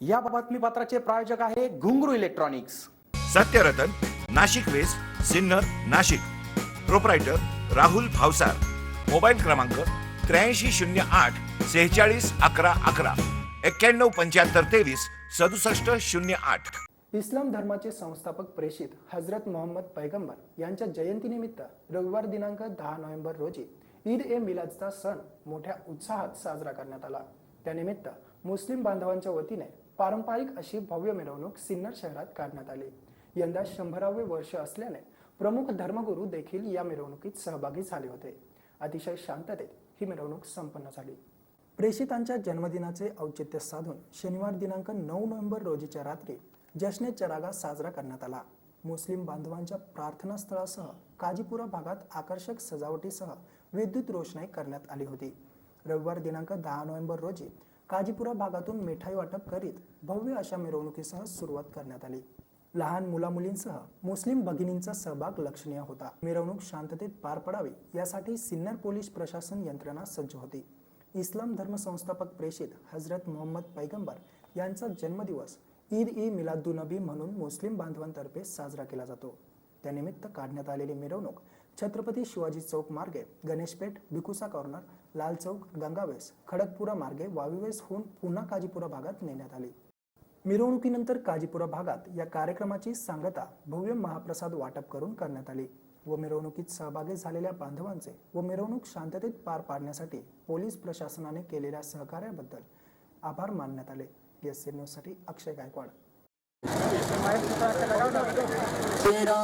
या बातमीपत्राचे प्रायोजक आहे Ghungru electronics. Satyaratan Nashik west Sinnar Nashik. Proprietor Rahul Bhavsar. Mobile क्रमांक त्र्याऐंशी शून्य आठ सेहेचाळीस अकरा अकरा. एक्क्याण्णव पंच्याहत्तर तेवीस सदुसष्ट शून्य आठ. इस्लाम धर्माचे संस्थापक प्रेषित हजरत मोहम्मद पैगंबर यांच्या जयंतीनिमित्त रविवार दिनांक दहा नोव्हेंबर रोजी ईद ए मिलादचा सण मोठ्या उत्साहात साजरा करण्यात आला. त्यानिमित्त मुस्लिम बांधवांच्या वतीने पारंपरिक अशी भव्य मिरवणूक सिन्नर शहरात काढण्यात आली. यंदा शंभरावे वर्ष असल्याने प्रमुख धर्मगुरू देखील या मिरवणुकीत सहभागी झाले होते. अतिशय शांततेत ही मिरवणूक संपन्न झाली. प्रेषितांच्या जन्मदिनाचे औचित्य साधून शनिवार दिनांक नऊ नोव्हेंबर रोजीच्या रात्री जश्ने चरागा साजरा करण्यात आला. मुस्लिम बांधवांच्या प्रार्थनास्थळासह काजीपुरा भागात आकर्षक सजावटीसह विद्युत रोषणाई करण्यात आली होती. रविवार दिनांक दहा नोव्हेंबर रोजी काजीपुरा भागातून मिठाई वाटप करीत भव्य अशा मिरवणुकीसह सुरुवात करण्यात आली. लहान मुलामुलींसह मुस्लिम भगिनींचा सहभाग लक्षणीय होता. मिरवणूक शांततेत पार पडावी यासाठी सिन्नर पोलीस प्रशासन यंत्रणा सज्ज होती. इस्लाम धर्म संस्थापक प्रेषित हजरत मोहम्मद पैगंबर यांचा जन्मदिवस ईद ई मिलादुनबी म्हणून मुस्लिम बांधवांतर्फे साजरा केला जातो. त्यानिमित्त काढण्यात आलेली मिरवणूक छत्रपती शिवाजी चौक मार्गे गणेशपेठ भिकुसा कॉर्नर लाल चौक गंगावेस खडकपुरा मार्गे वावीवेस होऊन पुन्हा काजीपुरा भागात नेण्यात आली. मिरवणुकीनंतर काजीपुरा भागात या कार्यक्रमाची सांगता भव्य महाप्रसाद वाटप करून करण्यात आली. व मिरवणुकीत सहभागी झालेल्या बांधवांचे व मिरवणूक शांततेत पार पाडण्यासाठी पोलीस प्रशासनाने केलेल्या सहकार्याबद्दल आभार मानण्यात आले. एस सी न्यूजसाठी अक्षय गायकवाड. तेरा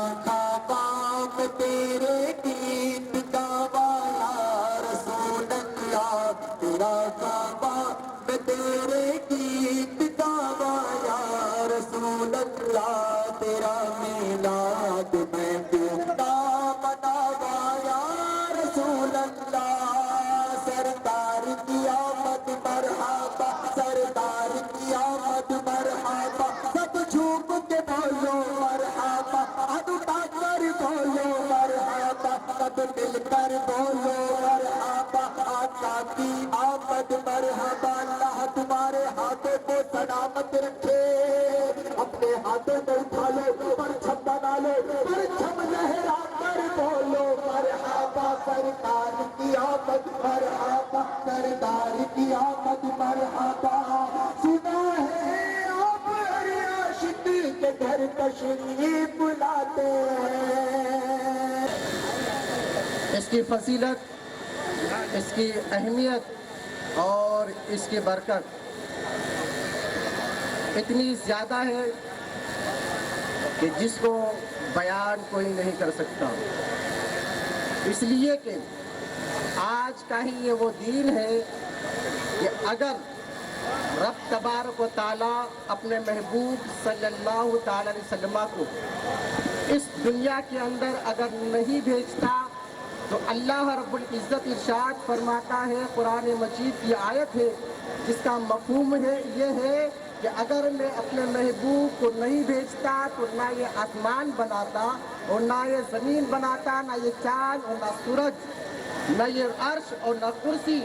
रसूल सरदार की आमद मरहबा सरदार की आमद मरहबा सब झूम के बोलो मरहबा अब बोलो सब मिलकर बोलो आका की आमद अल्लाह तुम्हारे हाथों को सलामत रखे अपने हाथों मरहबा सरदार की आमद मरहबा सुना है आप हर आशिक के घर तशरीफ बुलाते हैं इसकी फसीलत इसकी अहमियत और इसकी बरकत इतनी ज़्यादा है कि जिसको बयान कोई नहीं कर सकता इसलिए कि आज का ही ये वो दिन है कि अगर रब तबारक व ताला अपने महबूब सल्लल्लाहु ताला अलैहि वसल्लम को इस दुनिया के अंदर अगर नहीं भेजता तो अल्लाह रब्बुल इज़्ज़त इरशाद फरमाता है कुरान मजीद की आयत है जिसका मफहूम है ये है कि अगर मैं अपने महबूब को नहीं भेजता तो ना ये आसमान बनाता और ना ये ज़मीन बनाता نہ یہ عرش اور نہ کرسی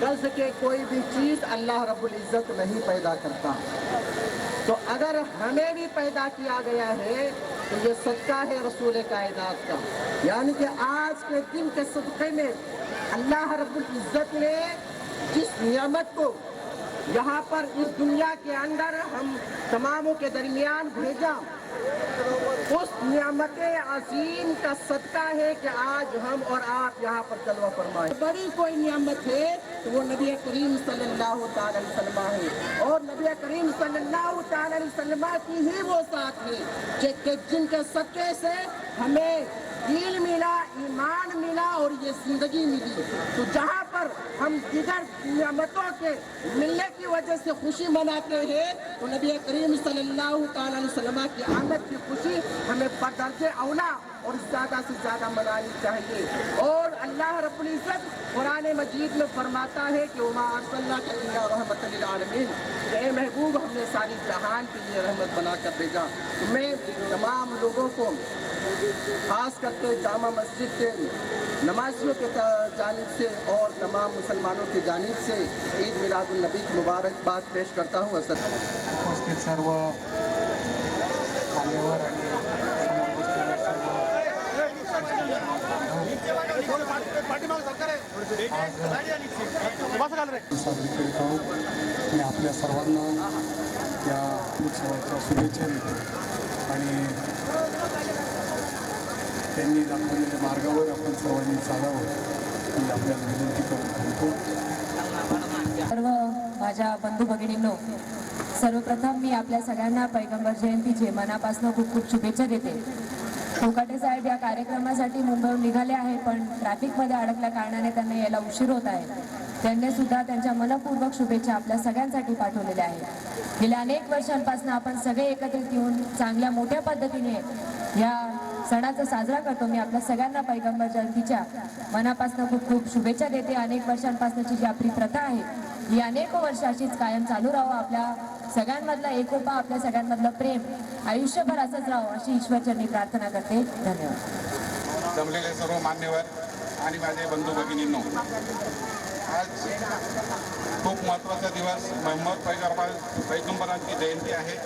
کر کے کوئی بھی چیز اللہ رب العزت نہیں پیدا کرتا۔ تو اگر ہمیں بھی پیدا کیا گیا ہے، تو یہ صدقہ ہے رسول کائنات کا۔ یعنی کہ آج کے دن کے صدقے میں اللہ رب العزت نے جس نعمت کو یہاں پر اس دنیا کے اندر ہم تماموں کے درمیان بھیجا अंदर हम तमामों के दरमियान भेजा उस नियामत अजीम का सदका है कि आज हम और आप यहाँ पर जलवा फरमाए बड़ी कोई नियामत है तो वो नबी करीम सल्लल्लाहु ताला अलैहि वसल्लम है और नबी करीम सल्लल्लाहु ताला अलैहि वसल्लम की ही वो साथ है कि, कि دین ملا، ایمان ملا اور یہ زندگی ملی۔ تو جہاں پر ہم دیگر نعمتوں کے ملنے کی وجہ سے خوشی مناتے ہیں، تو نبی کریم صلی اللہ تعالیٰ علیہ وسلم کی آمد کی خوشی ہمیں بدرج اولا اور زیادہ سے زیادہ منانی چاہیے۔ اور اللہ رب العزت قرآن مجید میں فرماتا ہے کہ عما صلی اللہ رحمت للعالمین۔ اے محبوب، ہم نے ساری جہان کے لیے رحمت بنا کر بھیجا۔ میں تمام لوگوں کو को खास करके जामा मस्जिद के नमाजियों के त- जानिब से और तमाम मुसलमानों की जानिब से ईद मिलादुलनबी की मुबारकबाद पेश करता हूँ असद उपस्थित सर्व मान्यवर आणि समोर बसलेले सर्व साजरी करीत आहोत आणि आपल्या सर्वांना या उत्सवाच्या शुभेच्छा देतो आणि त्यांनी दाखवलेल्या मार्गावर आपण सर्वांनी चालावं ही आपल्याला विनंती करून सांगतो. सर्व माझ्या बंधू भगिनींनो सर्वप्रथम मी आपल्या सगळ्यांना पैगंबर जयंतीचे मनापासून खूप खूप शुभेच्छा देते. कोकाटे साहेब या कार्यक्रमासाठी मुंबईहून निघाले आहे पण ट्रॅफिकमध्ये अडकल्या कारणाने त्यांना यायला उशीर होत आहे. त्यांनी सुद्धा त्यांच्या मनपूर्वक शुभेच्छा आपल्या सगळ्यांसाठी पाठवलेल्या आहेत. गेल्या अनेक वर्षांपासून आपण सगळे एकत्रित येऊन चांगल्या मोठ्या पद्धतीने या सणाचा साजरा करतो. मी आपल्या सगळ्यांना पैगंबर जयंतीच्या मनापासून खूप खूप शुभेच्छा देते. अनेक वर्षांपासूनची जी आपली प्रथा आहे ही अनेक वर्ष अशीच कायम चालू राहो. आपल्या सगळ्यांमधला एकोपा आपल्या सगळ्यांमधलं प्रेम आयुष्यभर असंच राहावं अशी ईश्वरचरणी प्रार्थना करते. धन्यवाद. जमलेले सर्व मान्यवर आणि माझे बंधू भगिनींनो आज खूप महत्त्वाचा दिवस. मोहम्मद पैगंबर पैगंबरांची जयंती आहे.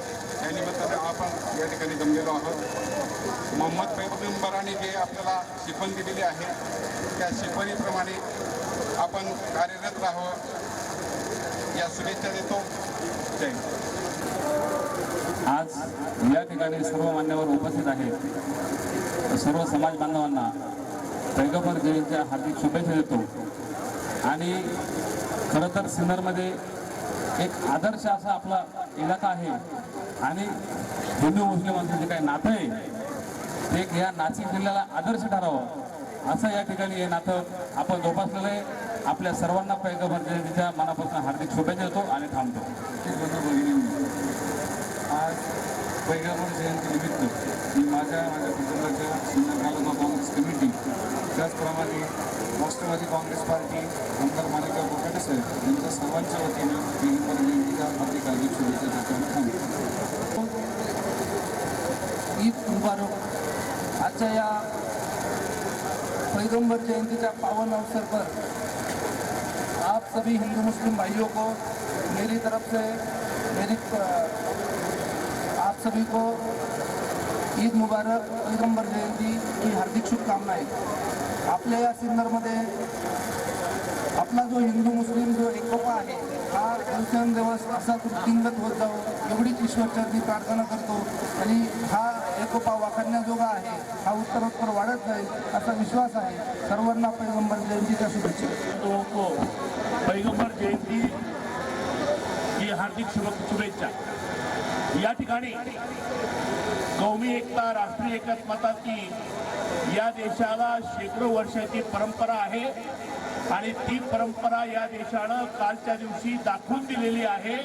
या निमित्ताने आपण या ठिकाणी जमलेलो आहोत. मोहम्मद पैगंबराने जे आपल्याला शिकवण दिलेली आहे त्या शिकवणीप्रमाणे आपण कार्यरत राहावं. या शुभेच्छा देतो. जय आज या ठिकाणी सर्व मान्यवर उपस्थित आहेत. सर्व समाज बांधवांना पैगंबर जयंतीच्या हार्दिक शुभेच्छा देतो. आणि खरं तर सिन्नरमध्ये एक आदर्श असा आपला इलाका आहे आणि हिंदू मुस्लिमांचं जे काही नातं आहे ते एक या नाशिक जिल्ह्याला आदर्श ठरावं. असं या ठिकाणी हे नातं आपण जोपासलेलं आहे. आपल्या सर्वांना पैगंबर जयंतीच्या मनापासून हार्दिक शुभेच्छा देतो आणि थांबतो. आज पैगंबर जयंतीनिमित्त मी माझ्या माझ्या कुटुंबाच्या सिन्नर तालुका काँग्रेस कमिटी त्याचप्रमाणे राष्ट्रवादी काँग्रेस पार्टी आमदार मालिका बोकाटे साहेब यांच्या सर्वांच्या वतीनं पैगंबर जयंतीच्या हार्दिक हार्दिक शुभेच्छा देतो थांबतो. मुबारक. आजच्या या पैगंबर जयंतीच्या पावन अवसर पर आप सभी हिंदू मुस्लिम भाइयों को मेरी तरफ से मेरी आप सभी को ईद मुबारक पैगंबर जयंती की हार्दिक शुभकामनाएं. आपल्या या सिन्नरमध्ये आपला जो हिंदू मुस्लिम जो एकोपा आहे हा दिवसेंदिवस असा वृद्धिंगत होत जावं एवढीच ईश्वरचरणी प्रार्थना करतो आणि हा एकोपा वाखण्याजोगा आहे. हा उत्तरोत्तर वाढत जाईल असा विश्वास आहे. सर्वांना पैगंबर जयंतीच्या शुभेच्छा. तो पैगंबर जयंती ही हार्दिक शुभ शुभेच्छा. या ठिकाणी कौमी एकता राष्ट्रीय एकात्मताची या देशाला शेकडो वर्षाची परंपरा आहे आणि ती परंपरा या देशानं कालच्या दिवशी दाखवून दिलेली आहे.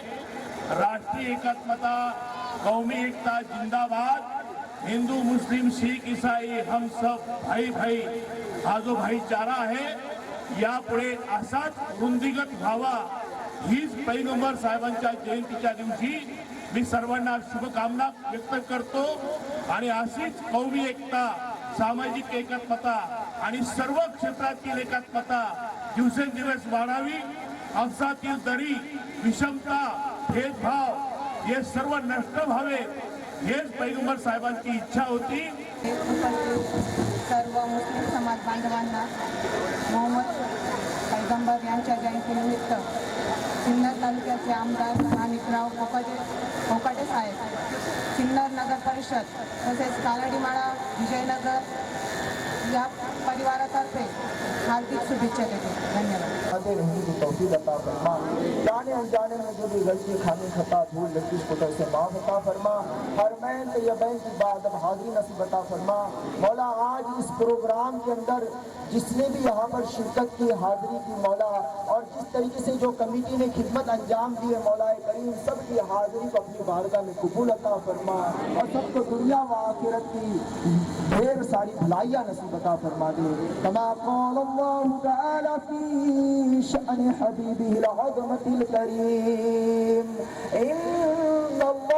राष्ट्रीय एकात्मता कौमी एकता जिंदाबाद. हिंदू मुस्लिम शिख ईसाई हम सब भाई भाई हा जो भाईचारा आहे यापुढे असाच वृंदिगत व्हावा हीच पैगंबर साहेबांच्या जयंतीच्या दिवशी मी सर्वांना शुभकामना व्यक्त करतो. आणि अशीच कौमी एकता सामाजिक एकात्मता आणि सर्व क्षेत्रातील एकात्मता दिवसेंदिवस वाढावी अंशातील दरी विषमता भेदभाव हे सर्व नष्ट व्हावे. हेच पैगंबर साहेबांची इच्छा होती. सर्व मुस्लिम समाज बांधवांना मोहम्मद पैगंबर यांच्या जयंतीनिमित्त सिन्नर तालुक्याचे आमदार माणिकराव कोकाटे कोकाटे साहेब. सिन्नर नगर परिषद तसेच कालाडीमाळा विजयनगर या परिवारातर्फे हार्दिक शुभेच्छा देते धन्यवाद आगे रहने की तौफीक अता फरमा जाने अनजाने में जो भी गलती खामी खता धूल लगी पुत्र से माफ अता फरमा हर मैन तैयबैन की बात अब हाजिरी नसीब अता फरमा मौला आज इस प्रोग्राम के अंदर जिसने भी यहाँ पर शिरकत की हाजिरी की मौला और जिस तरीके से जो कमेटी ने खिदमत अंजाम दी है मौला करीम सबकी हाजिरी को अपनी बारगाह में कबूल अता फरमा और सबको दुनिया व आखिरत की ढेर सारी भलाइयाँ تكا فرما دي كما قال الله تعالى في شأن حبيبه العظمة الكريم إن الله